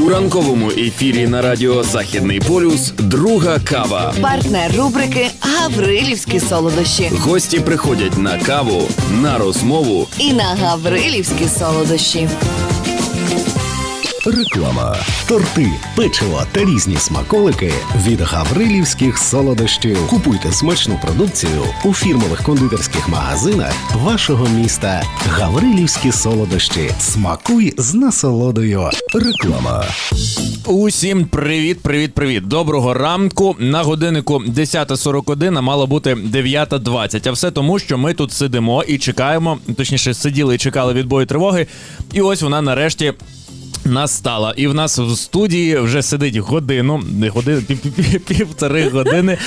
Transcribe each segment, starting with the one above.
У ранковому ефірі на радіо Західний полюс друга кава. Партнер рубрики Гаврилівські солодощі. Гості приходять на каву, на розмову. І на Гаврилівські солодощі. Реклама. Торти, печиво та різні смаколики від гаврилівських солодощів. Купуйте смачну продукцію у фірмових кондитерських магазинах вашого міста. Гаврилівські солодощі. Смакуй з насолодою. Реклама. Усім привіт, привіт, привіт. Доброго ранку. На годиннику 10.41, а мало бути 9.20. А все тому, що ми тут сидимо і чекаємо, точніше, сиділи і чекали відбою тривоги. І ось вона нарешті. Настала, і в нас в студії вже сидить годину, не годину, пів, пів, пів, півтори години.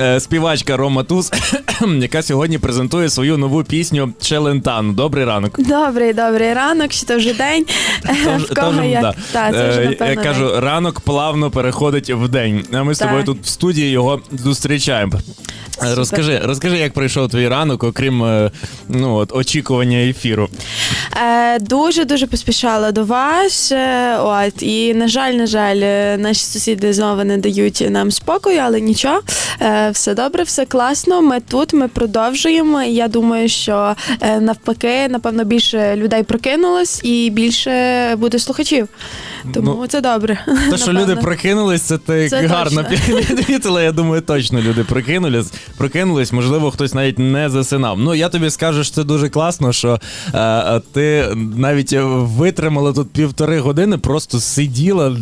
е, Співачка Рома Туз, яка сьогодні презентує свою нову пісню Челентану. Добрий ранок. Добрий, добрий ранок, чи то вже день. В кого як. да. Та, це вже, Е, напевно, Я кажу, день. ранок плавно переходить в день. А ми з Так. тобою тут в студії його зустрічаємо. Е, Розкажи, розкажи, як пройшов твій ранок, окрім е, ну, от, очікування ефіру. Е, дуже дуже поспішала до вас. е, От і на жаль, на жаль, е, наші сусіди знову не дають нам спокою, але нічого, е, все добре, все класно. Ми тут, ми продовжуємо. Я думаю, що е, навпаки, напевно, більше людей прокинулось і більше буде слухачів. Тому Ну, це добре. Те, що люди прокинулись, це ти Це гарно підмітила. Я думаю, точно люди прокинулись. Прокинулись, можливо, хтось навіть не засинав. Ну я тобі скажу, що це дуже класно, що е, е, ти навіть витримала тут півтори години, просто сиділа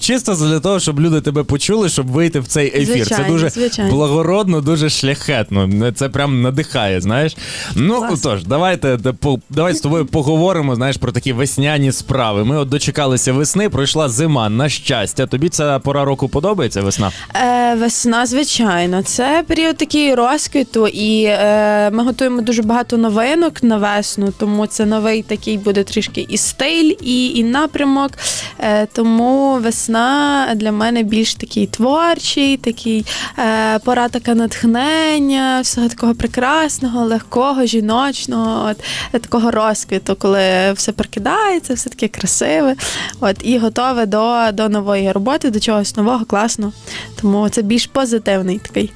чисто для того, щоб люди тебе почули, щоб вийти в цей ефір. це дуже звичайно. благородно, дуже шляхетно. Це прям надихає. Знаєш. Ну Клас. тож, давайте де по- давай з тобою поговоримо. Знаєш про такі весняні справи. Ми от дочекалися весни, пройшла зима. На щастя, тобі ця пора року подобається весна? Е, весна, звичайно, це період такий розквіту, і е, ми готуємо дуже багато новинок на весну, тому це новий такий буде трішки і стиль, і, і напрямок. Е, тому весна для мене більш такий творчий, такий е, пора така натхнення, всього такого прекрасного, легкого, жіночного, от, такого розквіту, коли все прокидається, все таке красиве. От, і готове до, до нової роботи, до чогось нового, класного. Тому це більш позитивний такий.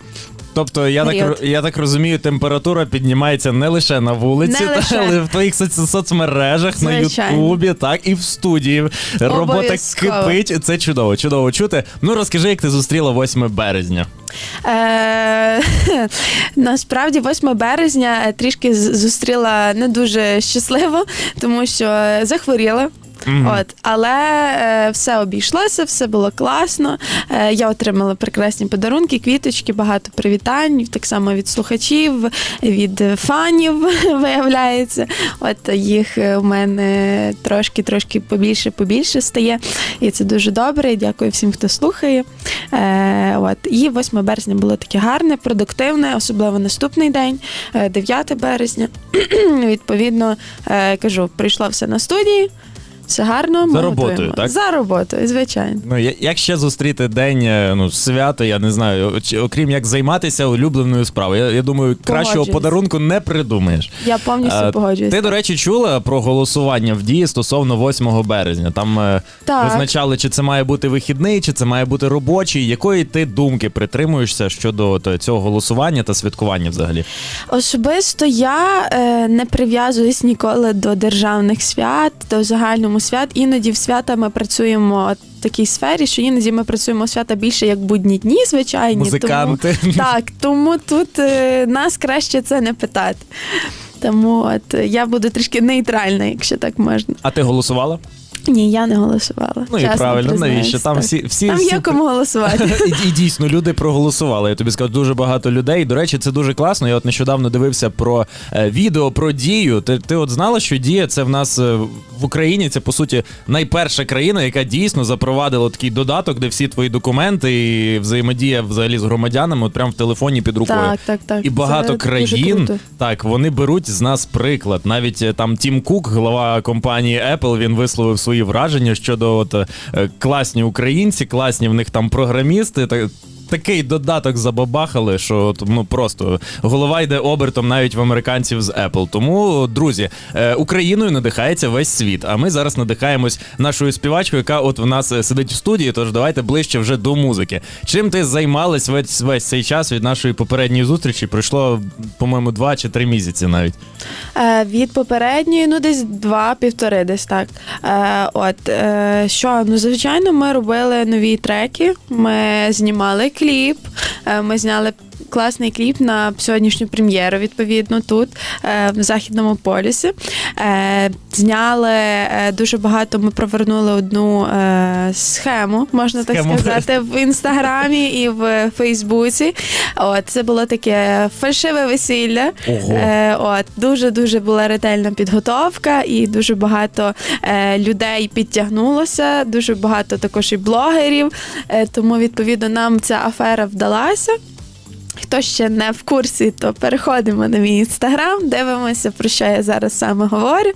Тобто, я так я так розумію, температура піднімається не лише на вулиці, Не та, але в твоїх соц- соцмережах, на Ютубі, так і в студії. Робота кипить. Це чудово, чудово чути. Ну розкажи, як ти зустріла 8 березня. Е, насправді, 8 березня е, трішки зустріла не дуже щасливо, тому що е, захворіла. От, але е, все обійшлося, все було класно. Е, я отримала прекрасні подарунки, квіточки, багато привітань, так само від слухачів, від фанів, виявляється. От їх е, у мене трошки трошки побільше побільше стає. І це дуже добре. Дякую всім, хто слухає. Е, от. І 8 березня було таке гарне, продуктивне, особливо наступний день, е, 9 березня. Відповідно, е, кажу, прийшло все на студії. Все гарно. ми За роботою, готуємо. так? За роботою, звичайно. Ну, я- як ще зустріти день е, ну, свято, я не знаю, чи- окрім як займатися улюбленою справою. Я, я думаю, кращого Погоджуюсь. подарунку не придумаєш. Я повністю Е, погоджуюся. Ти, до речі, чула про голосування в дії стосовно 8 березня. Там е, Так. визначали, чи це має бути вихідний, чи це має бути робочий. Якої ти думки притримуєшся щодо от, цього голосування та святкування взагалі? Особисто я е, не прив'язуюсь ніколи до державних свят, до загальному свят. Іноді в свята ми працюємо в такій сфері, що іноді ми працюємо свята більше як будні дні, звичайні. Музиканти. Тому, так, тому тут е, нас краще це не питати. Тому от я буду трішки нейтральна, якщо так можна. А ти голосувала? Ні, я не голосувала. Ну і чесно правильно, признаюсь, навіщо? Там так. всі, всі, Там всі є кому голосувати. І, і дійсно люди проголосували. Я тобі скажу, дуже багато людей. До речі, це дуже класно. Я от нещодавно дивився про е, відео про дію. Ти, ти от знала, що дія це в нас е, в Україні. Це по суті найперша країна, яка дійсно запровадила такий додаток, де всі твої документи і взаємодія взагалі з громадянами, от прямо в телефоні під рукою. Так, так, так. І багато Це дуже країн круто. так вони беруть з нас приклад. Навіть е, там Тім Кук, голова компанії Apple, він висловив свої враження щодо от е, класні українці, класні в них там програмісти. Так такий додаток забабахали, що от, ну просто голова йде обертом навіть в американців з Apple. Тому, друзі, е, Україною надихається весь світ. А ми зараз надихаємось нашою співачкою, яка от в нас е, сидить в студії. Тож давайте ближче вже до музики. Чим ти займалась весь весь цей час від нашої попередньої зустрічі? Пройшло, по-моєму, два чи три місяці навіть. Е, від попередньої, ну десь два-півтори, десь так. Е, от е, що, ну звичайно, ми робили нові треки, ми знімали кліп, е, ми зняли. Класний кліп на сьогоднішню прем'єру, відповідно, тут, е, в Західному полюсі. Е, зняли е, дуже багато. Ми провернули одну схему, можна Схему. так сказати, в інстаграмі і в Фейсбуці. От це було таке фальшиве весілля. Ого. От дуже дуже була ретельна підготовка, і дуже багато людей підтягнулося. Дуже багато також і блогерів. Тому відповідно нам ця афера вдалася. Хто ще не в курсі, то переходимо на мій інстаграм, дивимося, про що я зараз саме говорю.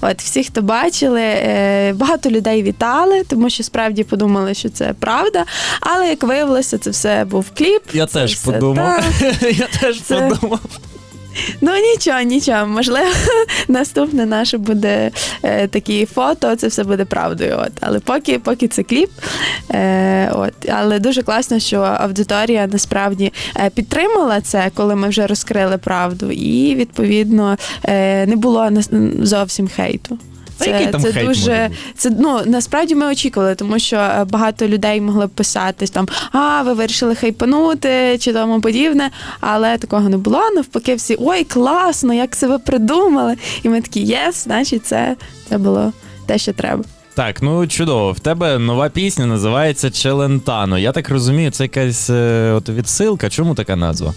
От всі, хто бачили, е, багато людей вітали, тому що справді подумали, що це правда. Але як виявилося, це все був кліп. Я це теж все подумав. Та, Я теж Це- подумав. Ну нічого, нічого. Можливо, наступне наше буде е, такі фото, це все буде правдою. От. Але поки, поки це кліп. Е, от. Але дуже класно, що аудиторія насправді е, підтримала це, коли ми вже розкрили правду, і відповідно е, не було зовсім хейту. Який там це хейт дуже це ну насправді ми очікували, тому що е, багато людей могли б писати там, а ви вирішили хайпанути чи тому подібне. Але такого не було. Навпаки, всі ой, класно, як це ви придумали. І ми такі єс, значить, це, це було те, що треба. Так, ну чудово. В тебе нова пісня називається Челентано. Я так розумію, це якась е, от відсилка. Чому така назва?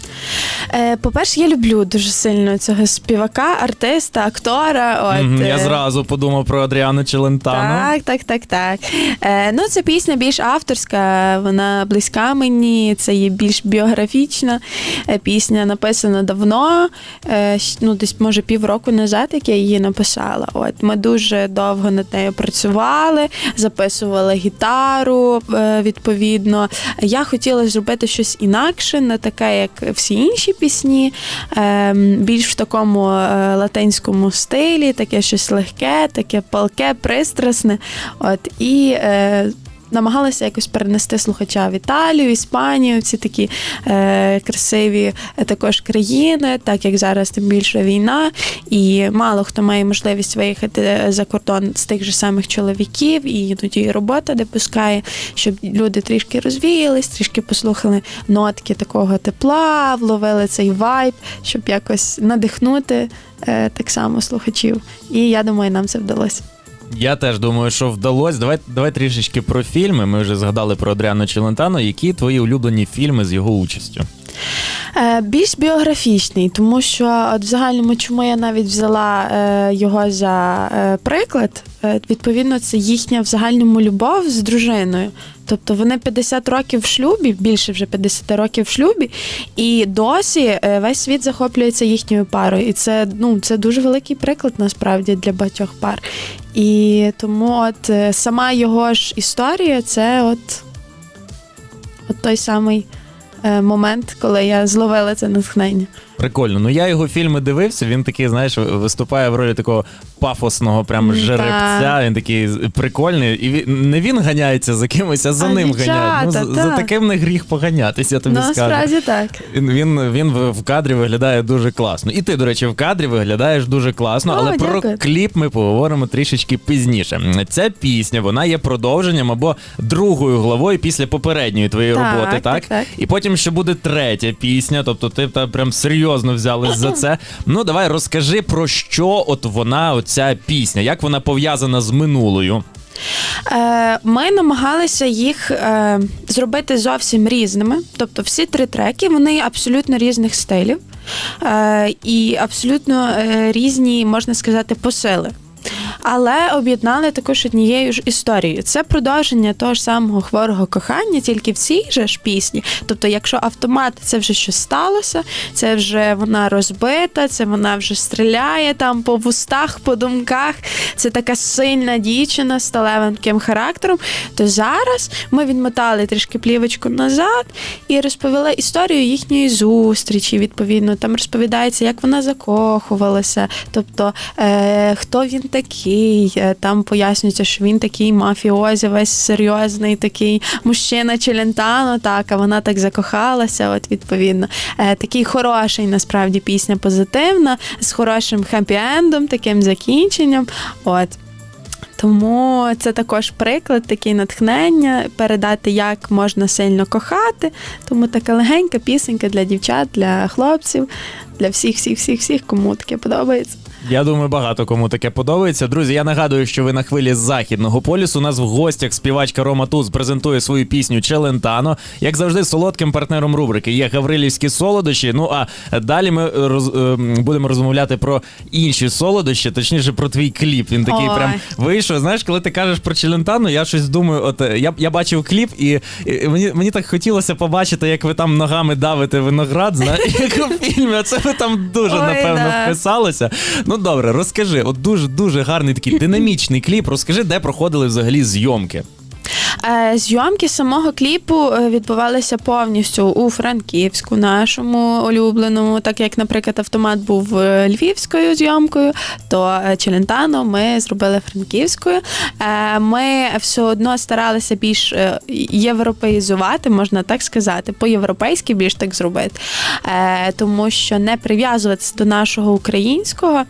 Е, по-перше, я люблю дуже сильно цього співака, артиста, актора. От, Мгм, Я е, зразу подумав про Адріану Челентано. Так, так, так, так. Е, ну, це пісня більш авторська, вона близька мені, це є більш біографічна. Е, пісня написана давно, е, щ- ну, десь може півроку назад, як я її написала. От, ми дуже довго над нею працювали, записували гітару е, відповідно. Я хотіла зробити щось інакше, не таке, як всі інші пісні, е, більш в такому е, латинському стилі, таке щось легке, таке палке, пристрасне. От, і е, намагалася якось перенести слухача в Італію, Іспанію, ці такі е, красиві е, також країни, так як зараз тим більше війна, і мало хто має можливість виїхати за кордон з тих же самих чоловіків, і іноді і робота не пускає, щоб люди трішки розвіялись, трішки послухали нотки такого тепла, вловили цей вайб, щоб якось надихнути е, так само слухачів. І я думаю, нам це вдалося. Я теж думаю, що вдалося. Давай, давай трішечки про фільми. Ми вже згадали про Адріану Челентано. Які твої улюблені фільми з його участю? Е, більш біографічний, тому що от в загальному, чому я навіть взяла е, його за е, приклад, відповідно, це їхня в загальному любов з дружиною. Тобто вони 50 років в шлюбі, більше вже 50 років в шлюбі, і досі е, весь світ захоплюється їхньою парою. І це, ну, це дуже великий приклад насправді для багатьох пар. І тому от е, сама його ж історія це от, от той самий е, момент, коли я зловила це натхнення. Прикольно. Ну я його фільми дивився. Він такий, знаєш, виступає в ролі такого пафосного прям жеребця. так. Він такий прикольний. І він, не він ганяється за кимось, а за А ним ганяють. Ну, за, за таким не гріх поганятися, я тобі Ну, скажу. насправді так. Він, він, він в кадрі виглядає дуже класно. І ти, до речі, в кадрі виглядаєш дуже класно, О, але про кліп ми поговоримо трішечки пізніше. Ця пісня вона є продовженням або другою главою після попередньої твоєї Так, роботи, так? так, так. І потім ще буде третя пісня, тобто ти та прям серйозно взялись за це. Ну давай розкажи про що от вона, оця пісня, як вона пов'язана з минулою. Е, ми намагалися їх е, зробити зовсім різними. Тобто всі три треки вони абсолютно різних стилів е, і абсолютно різні, можна сказати, посили. Але об'єднали також однією ж історією. Це продовження того ж самого хворого кохання, тільки в цій же ж пісні. Тобто, якщо автомат це вже щось сталося, це вже вона розбита, це вона вже стріляє там по вустах, по думках. Це така сильна дівчина з сталевим таким характером. То зараз ми відмотали трішки плівочку назад і розповіли історію їхньої зустрічі. Відповідно, там розповідається, як вона закохувалася, тобто е, хто він такий. Е, Там пояснюється, що він такий мафіозі, весь серйозний такий мужчина Челентано, так, а вона так закохалася. От відповідно, е, такий хороший насправді пісня позитивна, з хорошим хеппі-ендом, таким закінченням. От. Тому це також приклад, таке натхнення передати, як можна сильно кохати. Тому така легенька пісенька для дівчат, для хлопців, для всіх, всіх, всіх, всіх, кому таке подобається. Я думаю, багато кому таке подобається. Друзі, я нагадую, що ви на хвилі з західного полюсу. У нас в гостях співачка Рома Туз презентує свою пісню Челентано. Як завжди, солодким партнером рубрики є Гаврилівські солодощі. Ну а далі ми роз, е, будемо розмовляти про інші солодощі, точніше про твій кліп. Він такий Ой. прям вийшов. Знаєш, коли ти кажеш про Челентано, я щось думаю. От е, я, я бачив кліп, і, і мені, мені так хотілося побачити, як ви там ногами давите виноград. Знаєш, як у фільмі. Оце ви там дуже Ой, напевно да. вписалися. Ну добре, розкажи, от дуже дуже гарний такий динамічний кліп. Розкажи, де проходили взагалі зйомки. Е, Зйомки самого кліпу е, відбувалися повністю у Франківську, нашому улюбленому. Так як, наприклад, автомат був е, львівською зйомкою, то Челентано ми зробили франківською. Ми все одно старалися більш європеїзувати, можна так сказати, по-європейськи більш так зробити, тому що не прив'язуватися до нашого українського,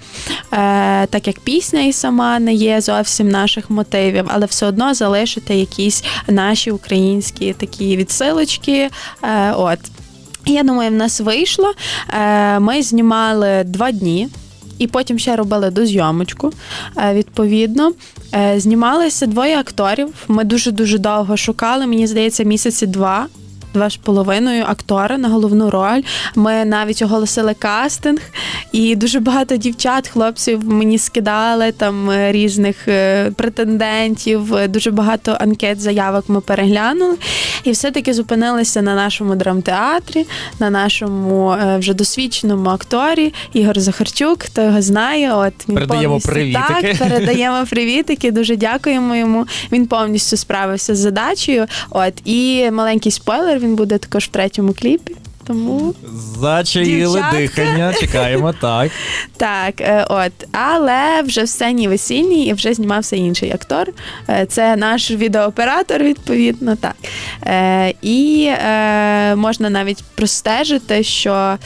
так як пісня і сама не є зовсім наших мотивів, але все одно залишити якісь наші українські такі відсилочки. Е, От. Я думаю, в нас вийшло. Е, Ми знімали два дні. І потім ще робили дозйомочку. Е, Відповідно, знімалися двоє акторів. Ми дуже дуже довго шукали. Мені здається, місяці два. Два з половиною актора на головну роль. Ми навіть оголосили кастинг, і дуже багато дівчат, хлопців мені скидали там е, різних е, претендентів. Дуже багато анкет, заявок ми переглянули. І все-таки зупинилися на нашому драмтеатрі, на нашому е, вже досвідченому акторі Ігор Захарчук. Хто його знає, от він Передаємо привітики. так передаємо привітики. Дуже дякуємо йому. Він повністю справився з задачею. От і маленький спойлер. Він буде також в третьому кліпі. Тому Зачаїли дихання, чекаємо, так. так, е, от, але вже в сцені весільній і вже знімався інший актор. Е, Це наш відеооператор, відповідно, так. Е, І можна навіть простежити, що.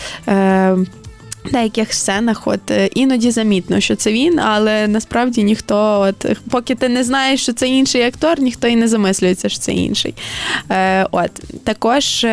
Е, деяких сценах, от е, іноді замітно, що це він, але насправді ніхто, от поки ти не знаєш, що це інший актор, ніхто і не замислюється, що це інший. Е, от також.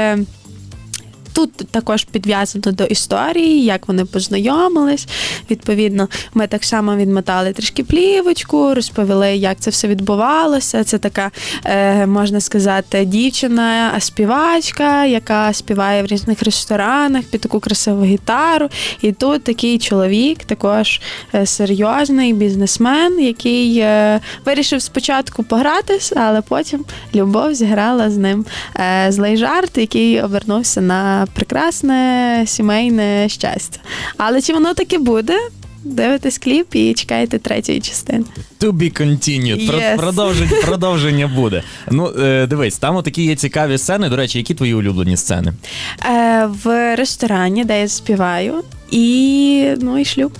Тут також підв'язано до історії, як вони познайомились. Відповідно, ми так само відмотали трішки плівочку, розповіли, як це все відбувалося. Це така, е, можна сказати, дівчина, співачка, яка співає в різних ресторанах під таку красиву гітару. І тут такий чоловік, також е, серйозний бізнесмен, який е, вирішив спочатку погратись, але потім любов зіграла з ним злий жарт, який обернувся на прекрасне сімейне щастя. Але чи воно таки буде? Дивитесь кліп і чекайте третьої частини. To be continued. Yes. Продовження, продовження буде. Ну, е, дивись, там такі є цікаві сцени. До речі, які твої улюблені сцени? Е, в ресторані, де я співаю, і ну і шлюб.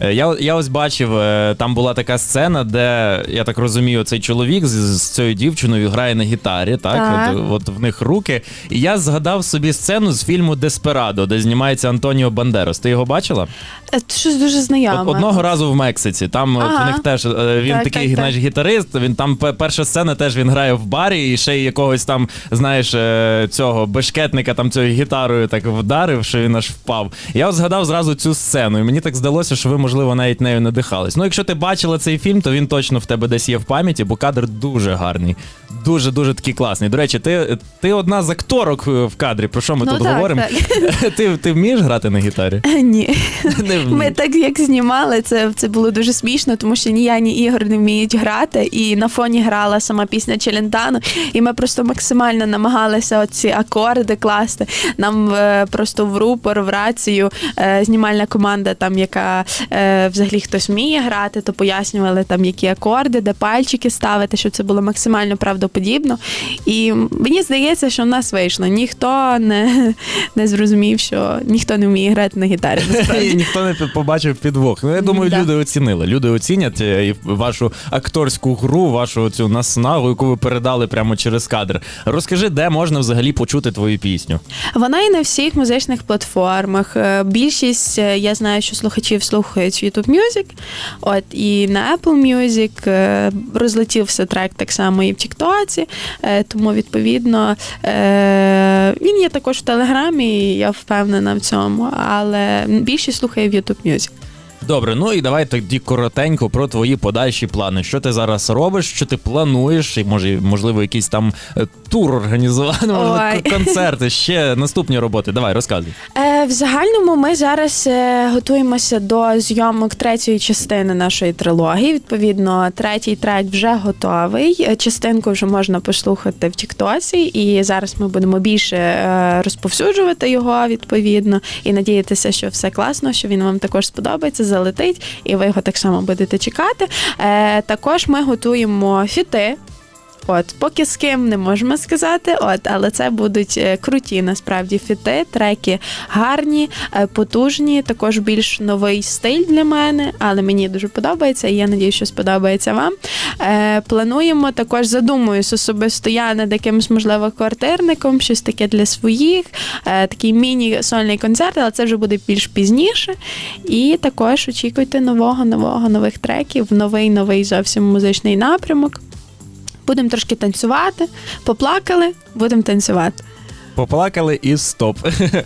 Е, Я, я ось бачив, е, там була така сцена, де я так розумію, цей чоловік з, з цією дівчиною грає на гітарі, так? Так. От, от в них руки. І я згадав собі сцену з фільму Деспирадо, де знімається Антоніо Бандерос. Ти його бачила? Е, Щось дуже знайоме. От одного разу в Мексиці. Там от Ага. в них теж е, він Так, такий так, так. знаєш, гітарист. Він там пе- перша сцена теж він грає в барі, і ще й якогось там, знаєш, е, цього бешкетника там цією гітарою так вдарив, що він аж впав. Я от згадав зразу цю сцену, і мені так здалося, що ви, можливо, навіть нею надихались. Ну, якщо ти бачила цей фільм, то він точно в тебе десь є в пам'яті, бо кадр дуже гарний. Дуже дуже такий класний. До речі, ти, ти одна з акторок е, в кадрі. Про що ми Ну тут так, говоримо? Ти, ти вмієш грати на гітарі? Ні. Не. Ми так як знімали, це, це було дуже смішно, тому що ні я, ні Ігор не вміють грати. І на фоні грала сама пісня Челентано. І ми просто максимально намагалися оці акорди класти. Нам е, просто в рупор, в рацію е, знімальна команда, там, яка е, взагалі хтось вміє грати, то пояснювали там, які акорди, де пальчики ставити, щоб це було максимально правдоподібно. І мені здається, що в нас вийшло. Ніхто не, не зрозумів, що ніхто не вміє грати на гітарі. І ніхто не побачив підвох. Ну я думаю, Да. люди оцінили. Люди оцінять е, вашу акторську гру, вашу цю наснагу, яку ви передали прямо через кадр. Розкажи, де можна взагалі почути твою пісню? Вона і на всіх музичних платформах. Е, Більшість е, я знаю, що слухачів слухають YouTube Music. От і на Apple Music розлетівся трек так само і в Тіктоці. Е, Тому відповідно е, він є також в Телеграмі, я впевнена в цьому. Але більшість слухає в YouTube Music. Добре, ну і давай тоді коротенько про твої подальші плани. Що ти зараз робиш, що ти плануєш, і може, можливо, якийсь там е, тур організувати, можливо, концерти, ще наступні роботи. Давай, розказуй. Е, в загальному ми зараз е, готуємося до зйомок третьої частини нашої трилогії. Відповідно, третій трек вже готовий. Е, Частинку вже можна послухати в Тіктосі, і зараз ми будемо більше е, розповсюджувати його відповідно і надіятися, що все класно, що він вам також сподобається, залетить, і ви його так само будете чекати. Також ми готуємо фіти. От, поки з ким не можемо сказати, от, але це будуть е, круті насправді фіти, треки гарні, е, потужні, також більш новий стиль для мене, але мені дуже подобається, і я надію, що сподобається вам. Е, плануємо також задумуюсь особисто я над якимось, можливо, квартирником, щось таке для своїх, такий міні-сольний концерт, але це вже буде більш пізніше. І також очікуйте нового, нового, нових треків, новий новий зовсім музичний напрямок. Будемо трошки танцювати, поплакали, будемо танцювати. Поплакали і стоп.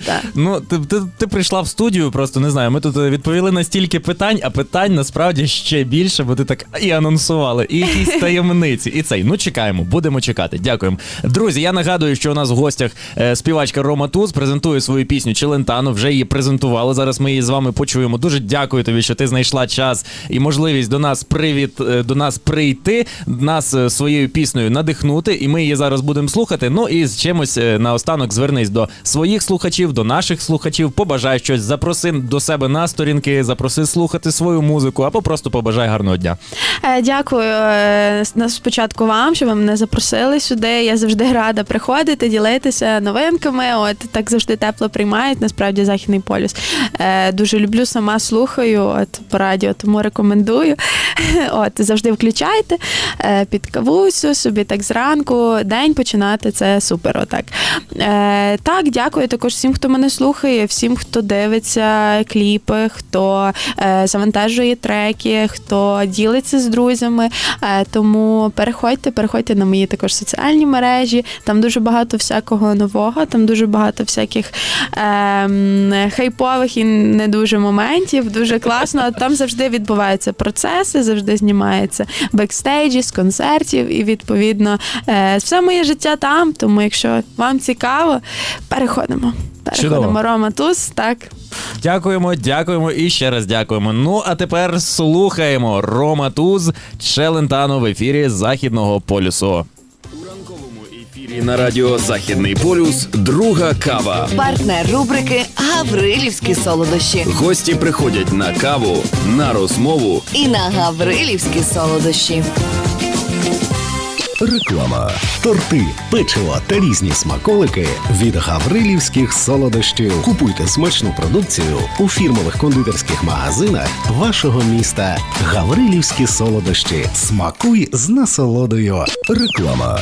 Так. Ну, ти, ти, ти прийшла в студію, просто не знаю. Ми тут е, відповіли на стільки питань, а питань насправді ще більше, бо ти так і анонсували, і якісь таємниці. І цей. Ну, чекаємо, будемо чекати. Дякуємо. Друзі, я нагадую, що у нас в гостях е, співачка Рома Туз презентує свою пісню Челентано. Вже її презентували. Зараз ми її з вами почуємо. Дуже дякую тобі, що ти знайшла час і можливість до нас привід е, до нас прийти, нас своєю піснею надихнути. І ми її зараз будемо слухати. Ну і з чимось е, наостанок звернись до своїх слухачів, до наших слухачів. Побажай щось, запроси до себе на сторінки, запроси слухати свою музику, або просто побажай гарного дня. Е, Дякую е, на- спочатку вам, що ви мене запросили сюди. Я завжди рада приходити, ділитися новинками. От так завжди тепло приймають. Насправді західний полюс. Е, Дуже люблю, сама слухаю от по радіо, тому рекомендую. От завжди включайте під кавусю, собі так зранку. День починати це супер. Отак. Е, Так, дякую також всім, хто мене слухає, всім, хто дивиться кліпи, хто е, завантажує треки, хто ділиться з друзями. Е, тому переходьте, переходьте на мої також соціальні мережі. Там дуже багато всякого нового, там дуже багато всяких е, хайпових і не дуже моментів. Дуже класно. Там завжди відбуваються процеси, завжди знімається бекстейджі з концертів, і відповідно е, все моє життя там. Тому, якщо вам цікаво, переходимо. Переходимо. Чудово. Рома Туз, так. Дякуємо, дякуємо і ще раз дякуємо. Ну а тепер слухаємо Рома Туз Челентано в ефірі Західного полюсу. У ранковому ефірі на радіо Західний полюс друга кава. Партнер рубрики Гаврилівські солодощі. Гості приходять на каву, на розмову. І на Гаврилівські солодощі. Реклама. Торти, печиво та різні смаколики від гаврилівських солодощів. Купуйте смачну продукцію у фірмових кондитерських магазинах вашого міста. Гаврилівські солодощі. Смакуй з насолодою. Реклама.